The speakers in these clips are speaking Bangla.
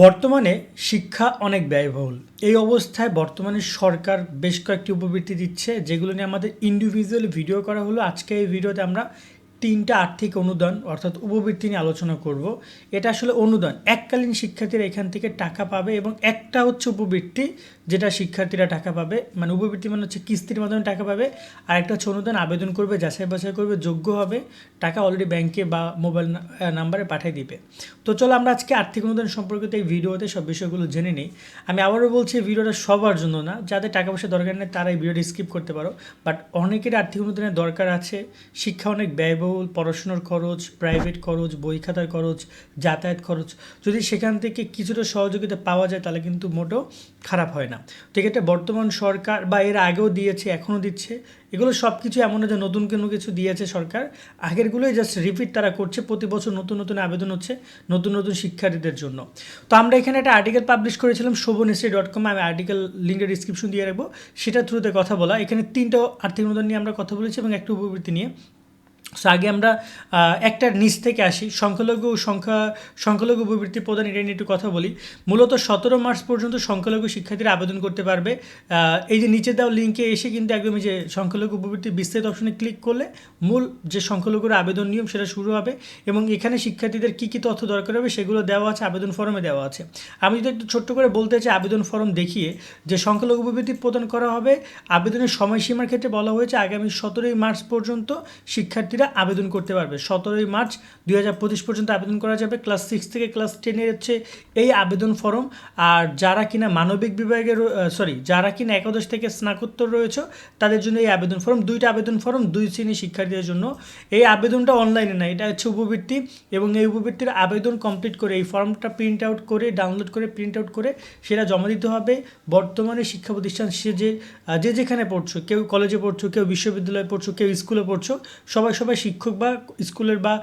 বর্তমানে শিক্ষা অনেক ব্যয়বহুল। এই অবস্থায় বর্তমানে সরকার বেশ কয়েকটি উপবৃত্তি দিচ্ছে, যেগুলো নিয়ে আমাদের ইন্ডিভিজুয়াল ভিডিও করা হলো। আজকে এই ভিডিওতে আমরা তিনটা আর্থিক অনুদান, অর্থাৎ উপবৃত্তি নিয়ে আলোচনা করব। এটা আসলে অনুদান। এককালীন শিক্ষার্থীরা এখান থেকে টাকা পাবে এবং একটা হচ্ছে উপবৃত্তি, যেটা শিক্ষার্থীরা টাকা পাবে। মানে উপবৃত্তি মানে হচ্ছে কিস্তির মাধ্যমে টাকা পাবে। আর একটা হচ্ছে অনুদান, আবেদন করবে, যাচাই বাছাই করবে, যোগ্য হবে, টাকা অলরেডি ব্যাংকে বা মোবাইল নাম্বারে পাঠিয়ে দিবে। তো চলো আমরা আজকে আর্থিক অনুদান সম্পর্কিত এই ভিডিওতে সব বিষয়গুলো জেনে নিই। আমি আবারও বলছি ভিডিওটা সবার জন্য না। যাদের টাকা পয়সা দরকার নেই, তারা এই ভিডিওটা স্কিপ করতে পারো। বাট অনেকের আর্থিক অনুদানের দরকার আছে। শিক্ষা অনেক ব্যয়বহুল। পড়াশোনার খরচ প্রাইভেট খরচ, বই খাতার খরচ, যাতায়াত খরচ, যদি সেখান থেকে কিছুটা সহযোগিতা পাওয়া যায়, তাহলে কিন্তু মোটেও খারাপ হয় না। ঠিক আছে বর্তমান সরকার বা এর আগেও দিয়েছে, এখনও দিচ্ছে। এগুলো সব কিছু এমন যে নতুন কোনো কিছু দিয়েছে সরকার। আগেরগুলোই জাস্ট রিপিট তারা করছে, প্রতি বছর নতুন নতুন আবেদন হচ্ছে, নতুন নতুন শিক্ষার্থীদের জন্য। তো আমরা এখানে একটা আর্টিকেল পাবলিশ করেছিলাম শোভনশ্রী ডট কম আমি আর্টিকেল লিঙ্কের ডিসক্রিপশন দিয়ে রাখব। সেটার থ্রুতে কথা বলা। এখানে তিনটা আর্থিক অনুদান নিয়ে আমরা কথা বলেছি এবং একটা উপবৃত্তি নিয়ে সো আগে আমরা একটার নিচ থেকে আসি। সংখ্যালঘু সংখ্যা, সংখ্যালঘু উপবৃত্তি প্রদান এটা নিয়ে একটু কথা বলি। মূলত সতেরো মার্চ পর্যন্ত সংখ্যালঘু শিক্ষার্থীরা আবেদন করতে পারবে। এই যে নিচে দেওয়া লিঙ্কে এসে কিন্তু একদম যে সংখ্যালঘু উপবৃত্তি বিস্তারিত অপশনে ক্লিক করলে মূল যে সংখ্যালঘুর আবেদন নিয়ম সেটা শুরু হবে এবং এখানে শিক্ষার্থীদের কী কী তথ্য দরকার হবে সেগুলো দেওয়া আছে, আবেদন ফর্মে দেওয়া আছে। আমি যদি একটু ছোট্ট করে বলতে চাই, আবেদন ফর্ম দেখিয়ে যে সংখ্যালঘু উপবৃত্তি প্রদান করা হবে, আবেদনের সময়সীমার ক্ষেত্রে বলা হয়েছে আগামী সতেরোই মার্চ পর্যন্ত শিক্ষার্থীরা শিক্ষার্থীরা আবেদন করতে পারবে। সতেরোই মার্চ দুই হাজার পঁচিশ পর্যন্ত আবেদন করা যাবে। ক্লাস সিক্স থেকে ক্লাস টেনের হচ্ছে এই আবেদন ফর্ম। আর যারা কিনা মানবিক বিভাগের সরি যারা কিনা একাদশ থেকে স্নাতকোত্তর রয়েছে, তাদের জন্য এই আবেদন ফর্ম, দুইটা আবেদন ফর্ম, দুই শ্রেণির শিক্ষার্থীদের জন্য। এই আবেদনটা অনলাইনে না, এটা হচ্ছে উপবৃত্তি। এবং এই উপবৃত্তির আবেদন কমপ্লিট করে, এই ফর্মটা প্রিন্ট আউট করে ডাউনলোড করে প্রিন্ট আউট করে, সেটা জমা দিতে হবে। বর্তমানে শিক্ষা প্রতিষ্ঠান সে যে যে যেখানে পড়ছো, কেউ কলেজে পড়ছো, কেউ বিশ্ববিদ্যালয়ে পড়ছো, কেউ স্কুলে পড়ছো, সবাই সবাই শিক্ষক বা স্কুলের বা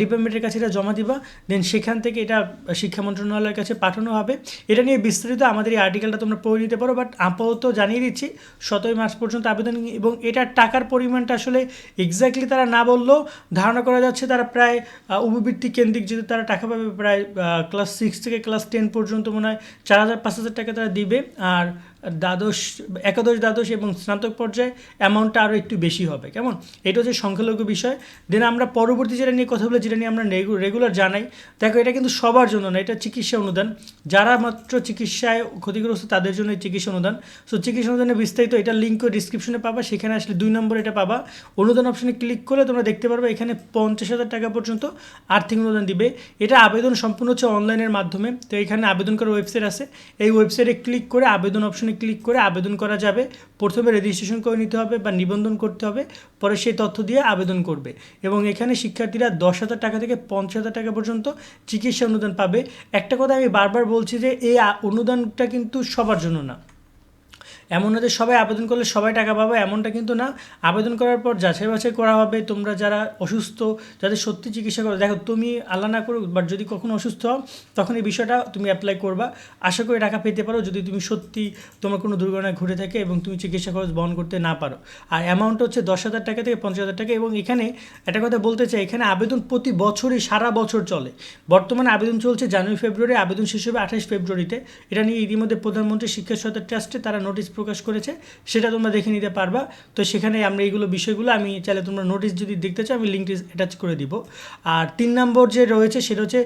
ডিপার্টমেন্টের কাছে এটা জমা দিবা দেন সেখান থেকে এটা শিক্ষা মন্ত্রণালয়ের কাছে পাঠানো হবে। এটা নিয়ে বিস্তারিত আমাদের এই আর্টিকেলটা তোমরা পড়ে নিতে পারো বাট আপাতত জানিয়ে দিচ্ছি, সতেরোই মার্চ পর্যন্ত আবেদন এবং এটার টাকার পরিমাণটা আসলে এক্স্যাক্টলি তারা না বললেও ধারণা করা যাচ্ছে, তারা প্রায় উপবৃত্তি কেন্দ্রিক যদি তারা টাকা পাবে, প্রায় ক্লাস সিক্স থেকে ক্লাস টেন পর্যন্ত মনে হয়, চার হাজার, পাঁচ হাজার টাকা তারা দিবে, আর দ্বাদশ, একাদশ, দ্বাদশ এবং স্নাতক পর্যায়ে অ্যামাউন্টটা আরও একটু বেশি হবে। কেমন? এটা হচ্ছে সংখ্যালঘু বিষয়। দেন আমরা পরবর্তী যেটা নিয়ে কথা বলে যেটা নিয়ে আমরা রেগুলার জানাই, দেখো এটা কিন্তু সবার জন্য না, এটা চিকিৎসা অনুদান। যারা মাত্র চিকিৎসায় ক্ষতিগ্রস্ত, তাদের জন্য চিকিৎসা অনুদান। সো চিকিৎসা অনুদানের বিস্তারিত এটা লিঙ্ক ডিসক্রিপশনে পাবা, সেখানে আসলে দুই নম্বর এটা পাবা। অনুদান অপশনে ক্লিক করলে তোমরা দেখতে পারবে, এখানে পঞ্চাশ হাজার টাকা পর্যন্ত আর্থিক অনুদান দিবে। এটা আবেদন সম্পূর্ণ হচ্ছে অনলাইনের মাধ্যমে। তো এখানে আবেদন করার ওয়েবসাইট আছে। এই ওয়েবসাইটে ক্লিক করে আবেদন অপশনে অপশনে ক্লিক করে আবেদন করা যাবে। প্রথমে রেজিস্ট্রেশন করে নিতে হবে বা নিবন্ধন করতে হবে। পরে সেই তথ্য দিয়ে আবেদন করবে। এবং এখানে শিক্ষার্থীরা দশ হাজার টাকা থেকে পঞ্চাশ হাজার টাকা পর্যন্ত চিকিৎসা অনুদান পাবে। একটা কথা আমি বারবার বলছি যে, এই অনুদানটা কিন্তু সবার জন্য না। এমন না যে সবাই আবেদন করলে সবাই টাকা পাবে, এমনটা কিন্তু না। আবেদন করার পর যাচাই বাছাই করা হবে, তোমরা যারা অসুস্থ, যাদের সত্যি চিকিৎসা করো, দেখো তুমি আল্লাহ না করো বাট যদি কখনো অসুস্থ হও, তখন এই বিষয়টা তুমি অ্যাপ্লাই করবা। আশা করি টাকা পেতে পারো, যদি তুমি সত্যি তোমার কোনো দুর্ঘটনা ঘটে থাকে এবং তুমি চিকিৎসা খরচ বহন করতে না পারো। আর অ্যামাউন্ট হচ্ছে দশ হাজার টাকা থেকে পঞ্চাশ হাজার টাকা এবং এখানে একটা কথা বলতে চাই, এখানে আবেদন প্রতি বছরই সারা বছর চলে। বর্তমানে আবেদন চলছে জানুয়ারি, ফেব্রুয়ারি, আবেদন শেষ হবে আঠাশ ফেব্রুয়ারিতে। এটা নিয়ে ইতিমধ্যে প্রধানমন্ত্রী শিক্ষা সহায়তা ট্রাস্টে তারা নোটিশ প্রকাশ করেছে, সেটা তোমরা দেখে নিতে পারবা। তো সেখানে আমরা এইগুলো বিষয়গুলো, আমি চাইলে তোমরা নোটিশ যদি দেখতে চাও, আমি লিঙ্কটি অ্যাটাচ করে দিব। আর তিন নম্বর যে রয়েছে, সেটা হচ্ছে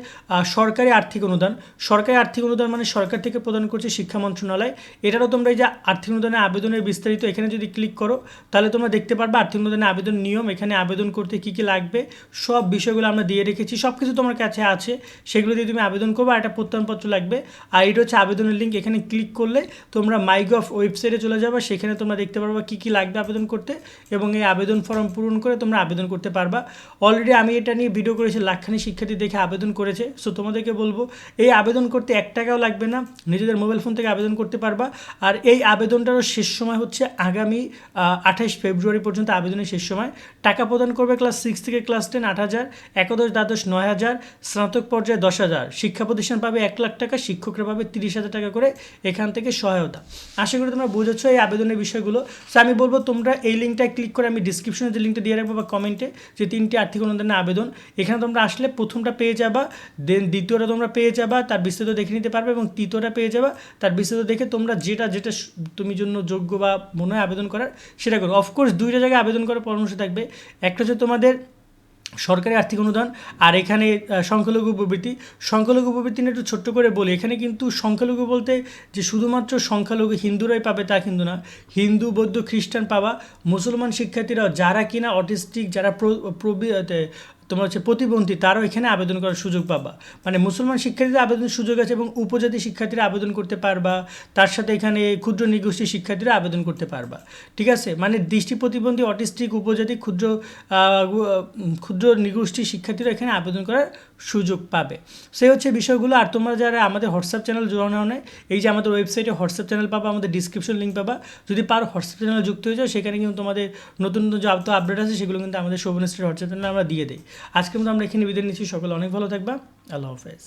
সরকারি আর্থিক অনুদান। সরকারি আর্থিক অনুদান মানে সরকার থেকে প্রদান করছে শিক্ষা মন্ত্রণালয়। এটারও তোমরা এই যে আর্থিক অনুদানের আবেদনের বিস্তারিত এখানে যদি ক্লিক করো, তাহলে তোমরা দেখতে পারবা আর্থিক অনুদানের আবেদন নিয়ম, এখানে আবেদন করতে কী কী লাগবে, সব বিষয়গুলো আমরা দিয়ে রেখেছি। সব কিছু তোমার কাছে আছে, সেগুলো দিয়ে তুমি আবেদন করবে একটা প্রত্যয়নপত্র লাগবে। আর এটা হচ্ছে আবেদনের লিঙ্ক এখানে ক্লিক করলে তোমরা মাইগভ ওয়েবসাইটে চলে যাবে, সেখানে তোমরা দেখতে পারবা কী কী লাগবে আবেদন করতে এবং এই আবেদন ফর্ম পূরণ করে তোমরা আবেদন করতে পারবা। অলরেডি আমি এটা নিয়ে ভিডিও করেছি লাখখানি শিক্ষার্থী দেখে আবেদন করেছে। সো তোমাদেরকে বলব, এই আবেদন করতে এক টাকাও লাগবে না, নিজেদের মোবাইল ফোন থেকে আবেদন করতে পারবা। আর এই আবেদনটারও শেষ সময় হচ্ছে আগামী আঠাইশ ফেব্রুয়ারি পর্যন্ত আবেদনের শেষ সময়। টাকা প্রদান করবে ক্লাস সিক্স থেকে ক্লাস টেন আট হাজার, একাদশ, দ্বাদশ নয় হাজার, স্নাতক পর্যায়ে দশ হাজার। শিক্ষা প্রতিষ্ঠান পাবে এক লাখ টাকা, শিক্ষকরা পাবে তিরিশ হাজার টাকা করে এখান থেকে সহায়তা। আশা করি তোমরা বুঝেছ এই আবেদনের বিষয়গুলো। সো আমি বলব তোমরা এই লিঙ্কটা ক্লিক করে আমি ডিসক্রিপশনে যে লিঙ্কটা দিয়ে রাখব বা কমেন্টে যে তিনটি আর্থিক অনুদানের আবেদন, এখানে তোমরা আসলে প্রথমটা পেয়ে যাবা দেন দ্বিতীয়টা তোমরা পেয়ে যাবা, তার বিস্তারিত দেখে নিতে পারবে এবং তৃতীয়টা পেয়ে যাবা, তার বিস্তারিত দেখে তোমরা যেটা যেটা তুমি জন্য যোগ্য বা মনে হয় আবেদন করার, সেটা করো। অফকোর্স দুইটা জায়গায় আবেদন করার পরামর্শ থাকবে। একটা হচ্ছে তোমাদের সরকারি আর্থিক অনুদান আর এখানে সংখ্যালঘু উপবৃত্তি। সংখ্যালঘু উপবৃত্তি নিয়ে একটু ছোট্ট করে বলি, এখানে কিন্তু সংখ্যালঘু বলতে যে শুধুমাত্র সংখ্যালঘু হিন্দুরাই পাবে তা কিন্তু না। হিন্দু, বৌদ্ধ, খ্রিস্টান পাবা মুসলমান শিক্ষার্থীরাও যারা কিনা অটিস্টিক, যারা তোমার হচ্ছে প্রতিবন্ধী, তারাও এখানে আবেদন করার সুযোগ পাবা। মানে মুসলমান শিক্ষার্থীদের আবেদন সুযোগ আছে এবং উপজাতি শিক্ষার্থীরা আবেদন করতে পারবা, তার সাথে এখানে ক্ষুদ্র নিগোষ্ঠী শিক্ষার্থীরা আবেদন করতে পারবা। ঠিক আছে? মানে দৃষ্টি প্রতিবন্ধী, অটিস্টিক, উপজাতি, ক্ষুদ্র ক্ষুদ্র নিগোষ্ঠী শিক্ষার্থীরা এখানে আবেদন করার সুযোগ পাবে। সেই হচ্ছে বিষয়গুলো। আর তোমরা যারা আমাদের হোয়াটসঅ্যাপ চ্যানেল জোড়ানো নেই, এই যে আমাদের ওয়েবসাইটে হোয়াটসঅ্যাপ চ্যানেল পাবা, আমাদের ডিসক্রিপশন লিঙ্ক পাবা। যদি পার হোয়াটসঅ্যাপ চ্যানেলে যুক্ত হয়ে যাও, সেখানে কিন্তু তোমাদের নতুন নতুন যে আপডেট আছে, সেগুলো কিন্তু আমাদের শোভন স্টেট হোয়াটসঅ্যাপ চ্যানেলে আমরা দিয়ে দিই। আজকে কিন্তু আমরা এখানে বিদায় নিচ্ছি। সকলে অনেক ভালো থাকবা। আল্লাহ হাফেজ।